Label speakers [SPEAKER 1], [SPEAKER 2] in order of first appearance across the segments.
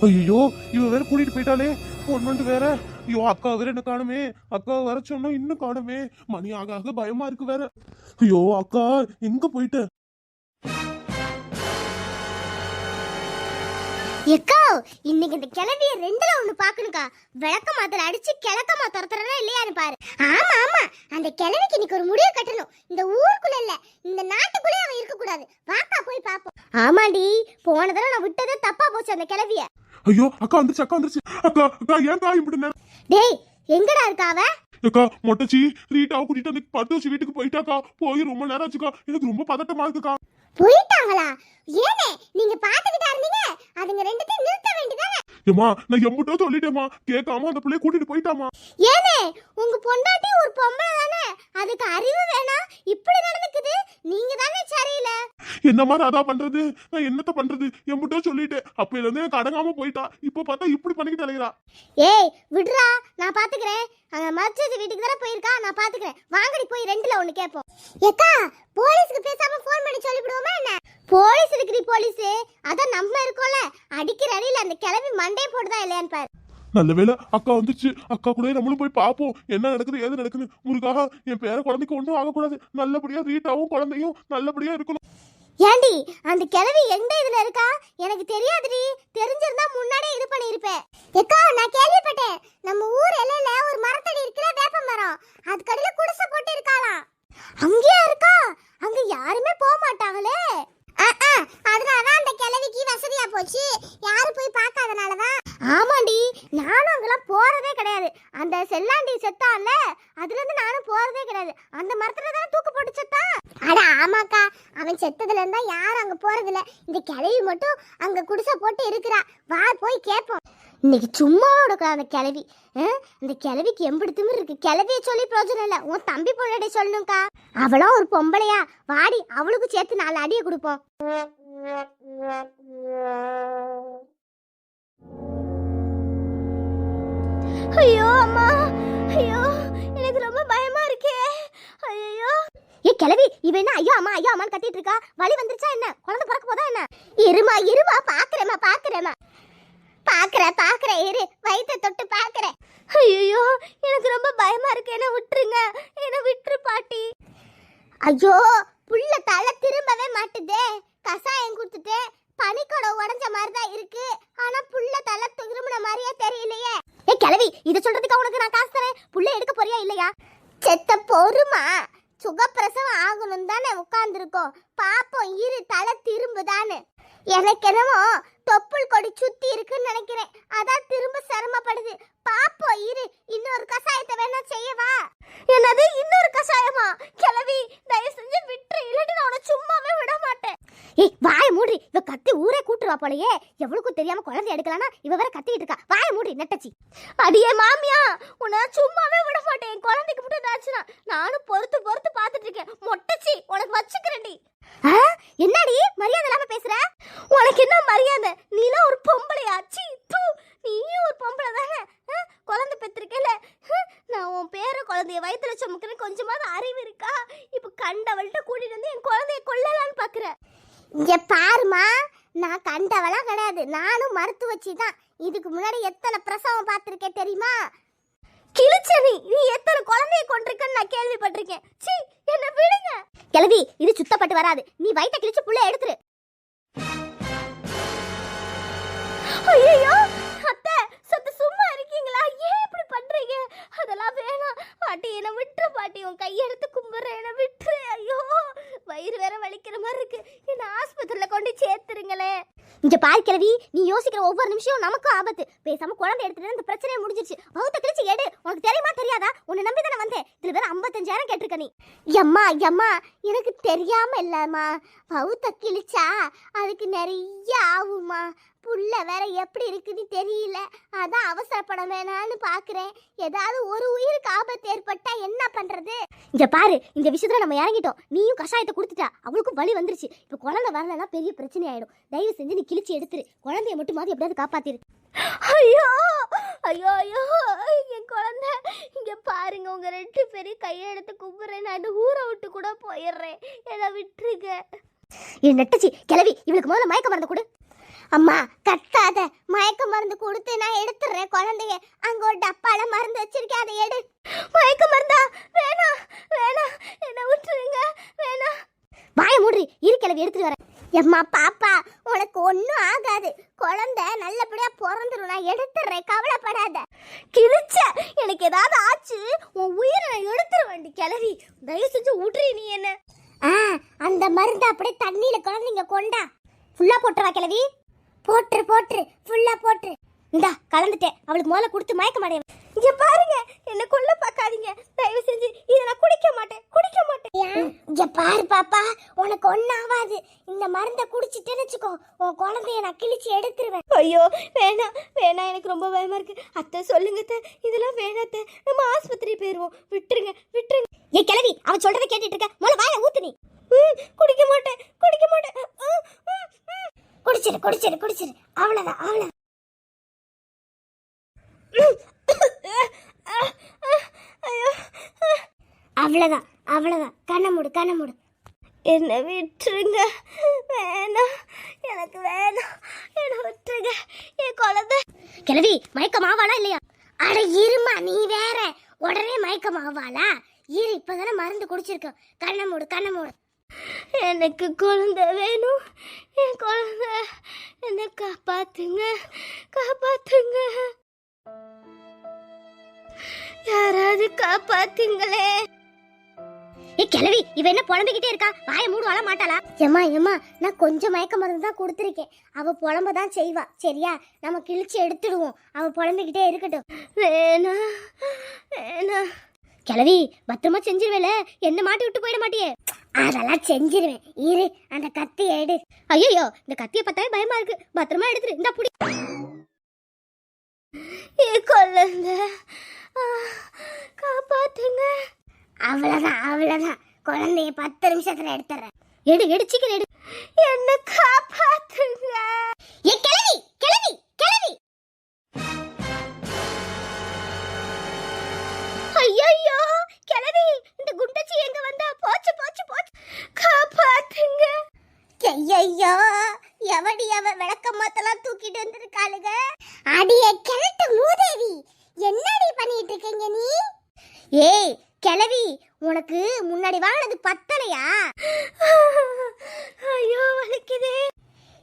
[SPEAKER 1] ஐயோ இவ வேற கூட்டிட்டு போயிட்டாலே பொண்ணு வந்து வேற. ஐயோ அக்கா வேற என்ன காணுமே. அக்கா வர சொன்னா இன்னும் காணுமே. மணி ஆக ஆக பயமா இருக்கு வேற. ஐயோ அக்கா எங்க போயிட்ட?
[SPEAKER 2] எக்கா இன்னைக்கு இந்த கிளவிய ரெண்டுல ஒண்ணு பாக்கணுக்கா. விளக்க மாத்தல அடிச்சு கிழக்கமா துரத்துறனா இல்லையான்னு பாரு. ஆமா ஆமா. அந்த கிழவிக்கு இன்னைக்கு ஒரு முடிவு கட்டணும். இந்த ஊருக்குள்ள இல்ல இந்த நாட்டுக்குள்ளே அவன் இருக்க கூடாது வாக்கா போய் பாப்போம். ஆமாடி போன தடவை நான் விட்டதே தப்பா போச்சு அந்த கிளவிய.
[SPEAKER 1] ஐயோ அக்கா வந்துருச்சு அக்கா வந்துருச்சு. அக்கா அக்கா ஏன்க்கா இப்படி நேரம்?
[SPEAKER 2] டேய் எங்கடா இருக்கா அவ?
[SPEAKER 1] அக்கா மொட்டச்சி ரீட்டாவை கூட்டிட்டு வந்து பத்து வச்சு வீட்டுக்கு போயிட்டாக்கா போய் ரொம்ப நேரம் ஆச்சுக்கா. எனக்கு ரொம்ப பதட்டமா இருக்குக்கா.
[SPEAKER 2] போயிட்டாங்களா? ஏனே நீங்க பாத்துக்கிட்டா இருந்தீங்க. அதுங்க ரெண்டுத்தையும் நிறுத்த வேண்டியதானே?
[SPEAKER 1] ஏமா நான் எம்பிட்டோ சொல்லிட்டேமா கேட்காம அந்த பிள்ளைய கூட்டிட்டு போயிட்டாமா
[SPEAKER 2] ஏனே உங்க பொண்டாட்டி ஒரு பொம்பளை தானே? அதுக்கு அறிவு வேணாம் இப்படி நடந்துக்குது. நீங்க தானே சரியில்லை.
[SPEAKER 1] என்ன மாதிரி அதான் பண்றது? நான் என்னத்த பண்றது? எம்பிட்டோ சொல்லிட்டேன். அப்ப இருந்து எனக்கு அடங்காம போயிட்டா. இப்ப பார்த்தா இப்படி பண்ணிக்கிட்டு அலைகிறா
[SPEAKER 2] ஏய் விடுறா. நான் பாத்துக்கிறேன். அங்க மர்ச்சது வீட்டுக்கு தானே போயிருக்கா? நான் பாத்துக்கிறேன். வாங்கடி போய் ரெண்டுல ஒண்ணு கேட்போம் ஏக்கா போலீஸ்க்கு பேசாம ஃபோன் பண்ணி சொல்லிவிடுவோமா என்ன? போலீஸ் இருக்குடி போலீஸ். அதான் நம்ம இருக்கோம்ல. அடிக்கிற அடியில அந்த கிளவி மண்டே போடுதா இல்லையான்னு பாரு.
[SPEAKER 1] நல்ல வேளை அக்கா வந்துச்சு அக்கா கூட நம்மளும் போய் பார்ப்போம் என்ன நடக்குது ஏது நடக்குது? முருகாக என் பேர குழந்தைக்கு ஒன்றும் ஆகக்கூடாது. நல்லபடியா ரீட்டாவும் குழந்தையும் நல்லபடியா இருக்கணும்.
[SPEAKER 2] ஏண்டி அந்த கிழவி எந்த இதுல இருக்கா? எனக்கு தெரியாதுடி. தெரிஞ்சிருந்தா முன்னாடியே இது பண்ணியிருப்பேன் எக்கா நான் கேள்விப்பட்டேன். நம்ம ஊர் எல்லையில ஒரு மரத்தடி இருக்கிற வேப்ப மரம். அதுக்கடியில குடிசை போட்டு இருக்காளாம். அங்கேயா இருக்கா? அங்க யாருமே போக மாட்டாங்களே. அதனாலதான் அந்த கிழவிக்கு வசதியா போச்சு. யாரும் போய் பார்க்காதனாலதான். ஆமாண்டி நானும் அங்கெல்லாம் போறதே கிடையாது. அந்த செல்லாண்டி செத்தான்ல அதுல இருந்து நானும் போறதே கிடையாது. அந்த மரத்துல தானே தூக்கு போட்டு செத்தான் அட ஆமாக்கா. அவன் செத்ததுல இருந்தா யாரும் அங்க போறது இல்ல இந்த கிழவி மட்டும் அங்க குடிசை போட்டு இருக்கிறா. வா போய் கேட்போம் இன்னைக்கு சும்மா கொடுக்குறா அந்த கிழவி. அஹ், இந்த கிழவிக்கு எம்பிடி திமிரு இருக்கு. கிழவிய சொல்லி பிரயோஜனம் இல்ல. உன் தம்பி பொண்ணாடி சொல்லணும்க்கா. அவளும் ஒரு பொம்பளையா. வாடி அவளுக்கு சேர்த்து நாலு அடியை கொடுப்போம். ஐயோ அம்மா. ஐயோ எனக்கு ரொம்ப பயமா இருக்கே. ஐயோ ஏ கிழவி இவ என்ன ஐயோ அம்மா ஐயோ அம்மான்னு கத்திட்டு இருக்கா? வலி வந்துருச்சா என்ன? குழந்தை பிறக்க போதா என்ன? இருமா இருமா பாக்குறேம்மா பாக்குறேம்மா. பாக்குறேன் பாக்குறேன் இரு. வயித்தை தொட்டு பாக்குறேன் ஐயோ எனக்கு ரொம்ப பயமா இருக்கு. என்ன விட்டுருங்க. என்ன விட்டுரு பாட்டி. ஐயோ புள்ள தலை திரும்பவே மாட்டுதே. கசாயம் கொடுத்துட்டு பனிக்கொடை உடஞ்ச மாதிரி தான் இருக்கு. ஆனா புள்ள தலை திரும்பின மாதிரியே தெரியலையே. ஏ கிழவி இத சொல்றதுக்கு உனக்கு நான் காசு தரேன். புள்ள எடுக்க போறியா இல்லையா? செத்த பொறுமா. சுகப்பிரசவம் ஆகணும் தானே உட்கார்ந்துருக்கோம். பாப்போம் இரு தலை திரும்புதான்னு. எனக்கு என்னமோ தொப்புள் கொடி சுத்தி இருக்குன்னு நினைக்கிறேன். அதான் திரும்ப சிரமப்படுது. பாப்போம் இரு. இன்னொரு கசாயத்தை வேணா செய்யவா என்னது? இன்னொரு கசாயமா கிளவி தயவு செஞ்சு விட்டுரு. இல்லாட்டி நான் உன்னை சும்மாவே விட மாட்டேன். ஏய் வாய மூடி. இவ கத்தி ஊரே கூட்டுருவா போலயே. எவ்வளவுக்கும் தெரியாம குழந்தை எடுக்கலாம்னா இவ வேற கத்திட்டு இருக்கா. வாய மூடி நெட்டச்சி. அடியே மாமியா. உன்னை சும்மாவே விட மாட்டேன். என் குழந்தைக்கு மட்டும் ஏதாச்சுனா நானும் பொறுத்து பொறுத்து பார்த்துட்டு இருக்கேன். மொட்டச்சி உனக்கு வச்சுக்கிறேன்டி. என்னடி? மரியாதை இல்லாம பேசுற? உனக்கு என்ன மரியாதை? நீலாம் ஒரு பொம்பளையா? சீ தூ நீயும் ஒரு பொம்பளை தானே? குழந்தை பெற்றிருக்கல நான் உன் பேர குழந்தைய வயிற்றுல சுமக்கிறேன் கொஞ்சமாவது அறிவு இருக்கா? இப்ப கண்டவள்கிட்ட கூட்டிட்டு வந்து என் குழந்தைய கொல்லலான்னு பாக்குறேன் இங்க பாருமா நான் கண்டவளா கிடையாது. நானும் மருத்துவச்சி தான். இதுக்கு முன்னாடி எத்தனை பிரசவம் பார்த்துருக்கேன் தெரியுமா? கிழிச்சனி நீ எத்தனை குழந்தைய கொண்டிருக்கன்னு நான் கேள்விப்பட்டிருக்கேன். சீ என்ன விடுங்க. கிழவி இது சுத்தப்பட்டு வராது. நீ வயிற்ற கிழிச்சு புள்ள எடுத்துரு. ஐயோ அத்தை சத்து சும்மா இருக்கீங்களா? ஏன் இப்படி பண்றீங்க? அதெல்லாம் வேணாம். பாட்டி என்ன விட்டுரு பாட்டி. உன் கையெடுத்து கும்பிட்ற என்ன விட்டுரு. ஐயோ வயிறு வேற வலிக்கிற மாதிரி இருக்கு. என்ன ஆஸ்பத்திரியில கொண்டு சேர்த்துருங்களேன். இங்க பாரு கிழவி நீ யோசிக்கிற ஒவ்வொரு நிமிஷம் நமக்கும் ஆபத்து. பேசாம குழந்தை எடுத்துட்டு இந்த பிரச்சனையை முடிஞ்சிருச்சு. பௌத்த கிழிச்சு எடு. உனக்கு தெரியுமா தெரியாதா? உன்னை நம்பி தானே வந்தேன். இதுல வேற ஐம்பத்தஞ்சாயிரம் கேட்டிருக்க நீ. எம்மா எம்மா எனக்கு தெரியாம இல்லம்மா. பௌத்த கிழிச்சா அதுக்கு நிறைய ஆகுமா புள்ள வேற எப்படி இருக்குன்னு தெரியல. அதான் அவசரப்பட வேணான்னு பாக்குறேன். ஏதாவது ஒரு உயிருக்கு ஆபத்து ஏற்பட்டா என்ன பண்றது? இங்க பாரு இந்த விஷயத்துல நம்ம இறங்கிட்டோம். நீயும் கஷாயத்தை கொடுத்துட்டா. அவளுக்கும் வழி வந்துருச்சு. இப்ப குழந்தை வரலன்னா பெரிய பிரச்சனை ஆயிடும் தயவு செஞ்சு நீ கிழிச்சு எடுத்துரு. குழந்தைய மட்டும் மாதிரி எப்படியாவது காப்பாத்திரு. ஐயோ! ஐயோ ஐயோ! என் குழந்தை இங்க பாருங்க உங்க ரெண்டு பேரையும் கையெடுத்து கும்பிட்றேன் நான் ஊரை விட்டு கூட போயிடுறேன். என்னை விட்டுருங்க என் நெட்டச்சி கிளவி இவளுக்கு முதல்ல மயக்க மருந்து கொடு. அம்மா கத்தாத. மயக்க மருந்து கொடுத்து நான் எடுத்துறேன் குழந்தைய. அங்க ஒரு டப்பால மருந்து வச்சிருக்கேன் அதை எடு. மயக்க மருந்தா? வேணாம் வேணாம். என்ன விட்டுருங்க வேணாம். வாய மூடி இரு கிளவி எடுத்துட்டு வரேன். எம்மா பாப்பா உனக்கு ஒன்றும் ஆகாது. குழந்தை நல்லபடியா பிறந்துடும் நான் எடுத்துடுறேன் கவலைப்படாத. கிழிச்ச எனக்கு ஏதாவது ஆச்சு உன் உயிரை நான் எடுத்துருவேன் கிளவி தயவு செஞ்சு விட்றி நீ என்ன? ஆ அந்த மருந்து அப்படியே தண்ணியில குழந்தைங்க கொண்டா. ஃபுல்லா போட்டுறா கிளவி. போட்டுரு போட்டுரு. ஃபுல்லா போட்டுரு. இந்தா கலந்துட்டேன். அவளுக்கு முதல்ல கொடுத்து மயக்க மாட்டேன். இங்க பாருங்க என்ன கொல்ல பார்க்காதீங்க. தயவு செஞ்சு இதை நான் குடிக்க மாட்டேன் குடிக்க மாட்டேன். இங்க பாரு பாப்பா உனக்கு ஒன்னும் ஆகாது இந்த மருந்தை குடிச்சிட்டேன்னு வச்சுக்கோ உன் குழந்தைய நான் கிழிச்சு எடுத்துருவேன். ஐயோ வேணாம் வேணாம் எனக்கு ரொம்ப பயமா இருக்கு. அத்தை சொல்லுங்க அத்தை. இதெல்லாம் வேணாத்த நம்ம ஆஸ்பத்திரி போயிருவோம். விட்டுருங்க விட்டுருங்க. ஏ கிளவி அவ சொல்றதை கேட்டுட்டு இருக்க. முதல்ல வாய ஊத்து நீ. ம், குடிக்க மாட்டேன் குடிக்க மாட்டேன். குடிச்சிரு குடிச்சிரு குடிச்சிரு. அவ்வளவுதான் அவ்வளவு அவ்வளோதான் அவ்வளோதான் கண்ணை மூடு கண்ணை மூடு. என்ன விட்டுருங்க. வேணாம் எனக்கு வேணாம். என்னை விட்டுருங்க. என் குழந்தை. கிழவி மயக்கம் ஆவாளா இல்லையா? அட இருமா நீ வேற. உடனே மயக்கம் ஆவாளா? இரு இப்பதானே மருந்து குடிச்சிருக்கோம் கண்ணை மூடு கண்ணை மூடு. எனக்கு குழந்தை வேணும். என் குழந்தை என்னை காப்பாத்துங்க. காப்பாத்துங்க. யாராவது காப்பாத்துங்களே. ஏ கிழவி இவ என்ன புலம்பிக்கிட்டே இருக்கா? வாய மூடு வள மாட்டாளா? ஏமா ஏமா நான் கொஞ்சம் மயக்க மருந்து தான் கொடுத்துருக்கேன். அவ புலம்ப தான் செய்வா. சரியா? நம்ம கிழிச்சு எடுத்துடுவோம். அவ புலம்பிக்கிட்டே இருக்கட்டும். வேணா வேணா. கிழவி பத்திரமா செஞ்சிருவேல. என்ன மாட்டி விட்டு போயிட மாட்டியே? அதெல்லாம் செஞ்சிருவேன். இரு அந்த கத்தி எடு. ஐயோ இந்த கத்தியை பார்த்தாவே பயமா இருக்கு. பத்திரமா எடுத்துரு. இந்த புடி. ஏ கொல்லுங்க. காப்பாத்துங்க. அவ்வளவுதான் அவ்வளவுதான். குழந்தைய பத்து நிமிஷத்துல எடுத்துறேன் எடு எடு சீக்கிரம் எடு. என்ன காப்பாத்துங்க. ஏ கிளவி கிளவி கிளவி ஐயோ கிளவி இந்த குண்டச்சி எங்க வந்தா? போச்சு போச்சு போச்சு. காப்பாத்துங்க. ஐயோ எவடி அவ விளக்கமாத்தெல்லாம் தூக்கிட்டு வந்திருக்காளுங்க? அடிய கிழட்டு மூதேவி. என்னடி பண்ணிட்டு இருக்கீங்க நீ? ஏய் கிளவி உனக்கு முன்னாடி வாங்கினது பத்தலையா? ஐயோ வலிக்குதே.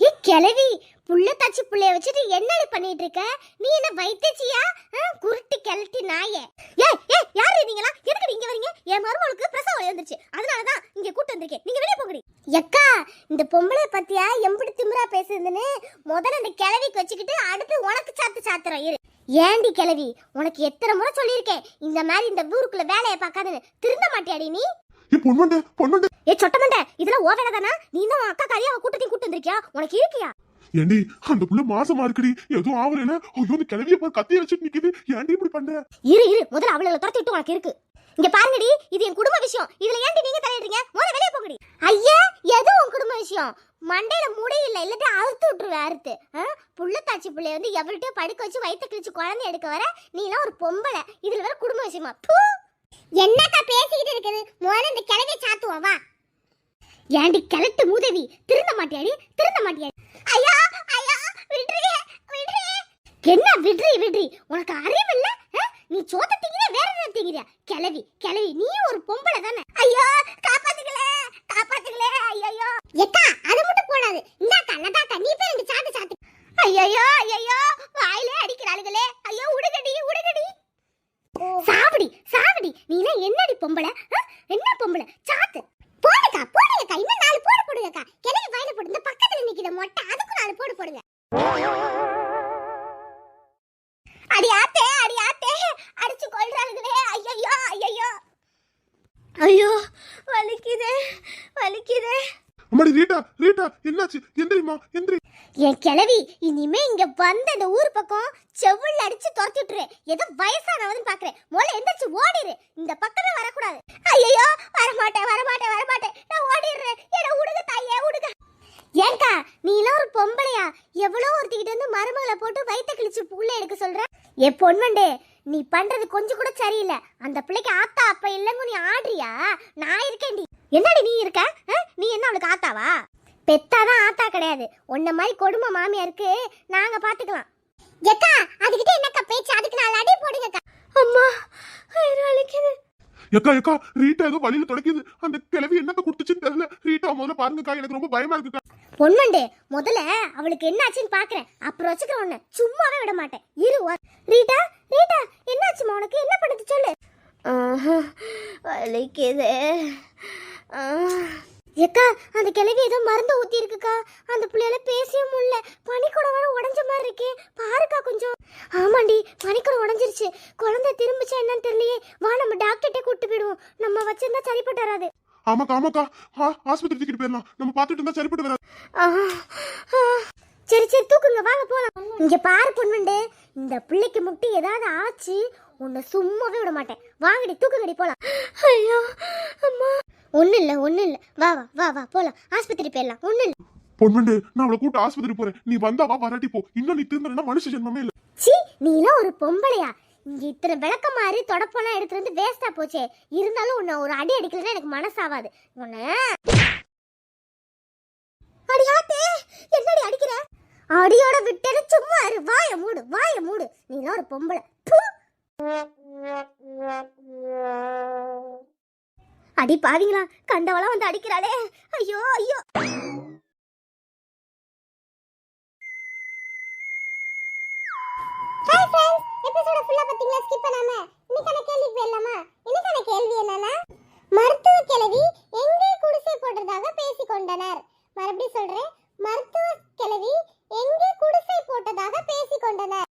[SPEAKER 2] ஏ கிளவி புள்ள தச்சு புள்ளைய வச்சுட்டு என்னடி பண்ணிட்டு இருக்க நீ என்ன வைத்தச்சியா குருட்டு கிளட்டி நாயே. ஏ ஏ யாரு நீங்களா? எதுக்கு நீங்க வரீங்க? என் மருமகளுக்கு பிரசவம் வந்துருச்சு. அதனால தான் இங்க கூட்டு வந்திருக்கேன். நீங்க வெளியே போங்கடி. எக்கா இந்த பொம்பளை பத்தியா எம்படி திமிரா பேசுதுன்னு முதல்ல இந்த கிளவிக்கு வச்சுக்கிட்டு அடுத்து உனக்கு சாத்து சாத்துறோம் இரு. ஏண்டி கிளவி உனக்கு எத்தனை முறை சொல்லியிருக்கேன்? இந்த மாதிரி இந்த ஊருக்குள்ள வேலையை பார்க்காதுன்னு திருந்த மாட்டியாடி நீ?
[SPEAKER 1] ஏ பொன்மண்டு பொன்மண்டு
[SPEAKER 2] ஏ சொட்டமண்ட இதெல்லாம் ஓ வேலை தானா? நீ தான் உன் அக்கா காரியா கூட்டத்தையும் கூட்டு வந்திருக்கியா? உனக்கு இருக்கியா?
[SPEAKER 1] ஏண்டி அந்த புள்ள மாசமா இருக்குடி எதுவும் ஆவலைல ஐயோ இந்த கிளவிய பாரு கத்திய வச்சுட்டு நிக்குது. ஏன்டி இப்படி பண்ற?
[SPEAKER 2] இரு இரு முதல்ல அவளை துரத்தி விட்டு உனக்கு இருக்கு. இங்க பாருங்கடி இது என் குடும்ப விஷயம். இதுல ஏன்டி நீங்க தலையிடுறீங்க? முதல்ல வெளியே போங்கடி. ஐயா எது உன் குடும்ப விஷயம்? மண்டையில முடியல இல்லாட்டி அறுத்து விட்டுருவேன் அறுத்து. புள்ளத்தாச்சி பிள்ளைய வந்து எவள்கிட்டயோ படுக்க வச்சு வயிற்று கிழிச்சு குழந்தை எடுக்க வர நீலாம் ஒரு பொம்பளை. இதுல வேற குடும்ப விஷயமா? என்னக்கா பேசிக்கிட்டு இருக்குது? முதல்ல இந்த கிழவிய சாத்துவோம் வா. ஏண்டி கிழட்டு உதவி திருந்த மாட்டியாடி? திருந்த மாட்டியாடி? ஐயா ஐயா விடுறே விடுறே. என்ன விடுறி விடுறி? உனக்கு அறிவு இல்ல? நீ சோத்தத்தீங்க திங்கிறியா கிளவி கிளவி நீ ஒரு பொம்பளை தானே? ஐயோ காப்பாத்துங்களே காப்பாத்துங்களே ஐயோ எக்கா அது மட்டும் போடாது. இந்தாக்கா நதாக்கா நீ போய் ரெண்டு சாத்து சாத்து. ஐயோ ஐயோ வாயிலே அடிக்கிறாளுகளே. ஐயோ உடுகடி உடுகடி. சாவடி சாவடி. நீ என்னடி பொம்பளை? என்ன பொம்பளை? இனிமே இங்க வந்த இந்த ஊர் பக்கம் செவுள்ள அடிச்சு துரத்தி விட்டுரு. ஏதோ வயசானவதுன்னு பாக்குறேன். முதல்ல எந்திரிச்சு ஓடிரு. இந்த பக்கமே வரக்கூடாது. ஐயோ வரமாட்டேன் வரமாட்டேன் வரமாட்டேன். நான் ஓடிடுறேன். என்ன உடுக தாயே உடுக ஏங்கா நீ எல்லாம் ஒரு பொம்பளையா? எவ்வளோ ஒருத்திக்கிட்ட வந்து மருமகளை போட்டு வயிற்ற கிழிச்சு புள்ள எடுக்க சொல்ற? ஏ பொன்வண்டே நீ பண்றது கொஞ்சம் கூட சரியில்லை. அந்த பிள்ளைக்கு ஆத்தா அப்ப இல்லைங்க நீ ஆடுறியா? நான் இருக்கேன்டி. என்னடி நீ இருக்க ஆ? நீ என்ன அவளுக்கு ஆத்தாவா பெத்தாதான் ஆத்தா கிடையாது உன்ன மாதிரி கொடுமை மாமியாருக்கு நாங்க பாத்துக்கலாம். எக்கா அதுகிட்ட என்னக்கா பேச்சு? அதுக்கு நாலு அடி போடுங்கக்கா. அம்மா வலிக்குது.
[SPEAKER 1] எக்கா எக்கா ரீட்டா ஏதோ வழியில தொடக்கிது. அந்த கிளவி என்னத்த கொடுத்துச்சுன்னு தெரியல. ரீட்டா முதல்ல பாருங்கக்கா எனக்கு ரொம்ப பயமா இருக்குக்கா.
[SPEAKER 2] பொன்மண்டு முதல்ல அவளுக்கு என்னாச்சுன்னு பாக்குறேன். அப்புறம் வச்சுக்கிறேன் உன்னை சும்மாவே விட மாட்டேன். இரு ரீட்டா ரீட்டா என்னாச்சுமா உனக்கு? என்ன பண்ணுது? சொல்லு. வலிக்குது. ஏக்கா அந்த கிழவி ஏதோ மருந்து ஊத்தி இருக்குக்கா. அந்த பிள்ளையால பேசவே முடியல. பனிக்கூடம் வர உடஞ்ச மாதிரி இருக்கே. பாருக்கா கொஞ்சம். ஆமாண்டி பனிக்கூடம் உடஞ்சிருச்சு. குழந்தை திரும்பிச்சா என்னன்னு தெரியலையே. வா நம்ம டாக்டர்கிட்ட கூட்டு போயிடுவோம். நம்ம வச்சிருந்தா சரிப்பட்டு வராது.
[SPEAKER 1] ஆமாக்கா ஆமாக்கா. ஆஸ்பத்திரி தூக்கிட்டு போயிடலாம். நம்ம பார்த்துட்டு இருந்தா சரிப்பட்டு வராது.
[SPEAKER 2] சரி சரி தூக்குங்க. வாங்க போலாம். இங்க பாரு பொண்ணுண்டு இந்த பிள்ளைக்கு மட்டும் ஏதாவது ஆச்சு உன்னை சும்மாவே விட மாட்டேன். வாங்கடி தூக்குங்கடி போலாம். ஐயோ அம்மா. ஒண்ணு இல்ல ஒண்ணு இல்ல வா வா வா வா போலாம். ஆஸ்பத்திரி போயிடலாம். ஒண்ணு இல்ல
[SPEAKER 1] பொன்வண்டு நான் அவளை கூட்டு ஆஸ்பத்திரி போறேன். நீ வந்தா வா வராட்டி போ. இன்னும் நீ திருந்தனா மனுஷ ஜென்மமே இல்ல.
[SPEAKER 2] சி நீலாம் ஒரு பொம்பளையா? இங்க இத்தனை விளக்க மாதிரி தொடப்பெல்லாம் எடுத்துட்டு வந்து வேஸ்டா போச்சே. இருந்தாலும் உன்னை ஒரு அடி அடிக்கலன்னா எனக்கு மனசாவாது. உன்னை. அடியாத்தே என்னடி அடிக்கிற? அடியோட விட்டேன்னு சும்மா இரு. வாய மூடு வாய மூடு. நீலாம் ஒரு பொம்பளை. அடி பாவீங்களா கண்டவளா வந்து அடிக்கிறாளே. ஐயோ ஐயோ. ஹாய் फ्रेंड्स எபிசோட ஃபுல்லா பாத்தீங்களா ஸ்கிப் பண்ணாம? இன்னைக்கான கேள்வி போயிடலாமா இன்னைக்கான கேள்வி என்னன்னா மருத்துவ கிழவி எங்கே குடிசை போட்டதாக பேசிக் கொண்டனர். மறுபடியும் சொல்றேன் மருத்துவ கிழவி எங்கே குடிசை போட்டதாக பேசிக் கொண்டனர்.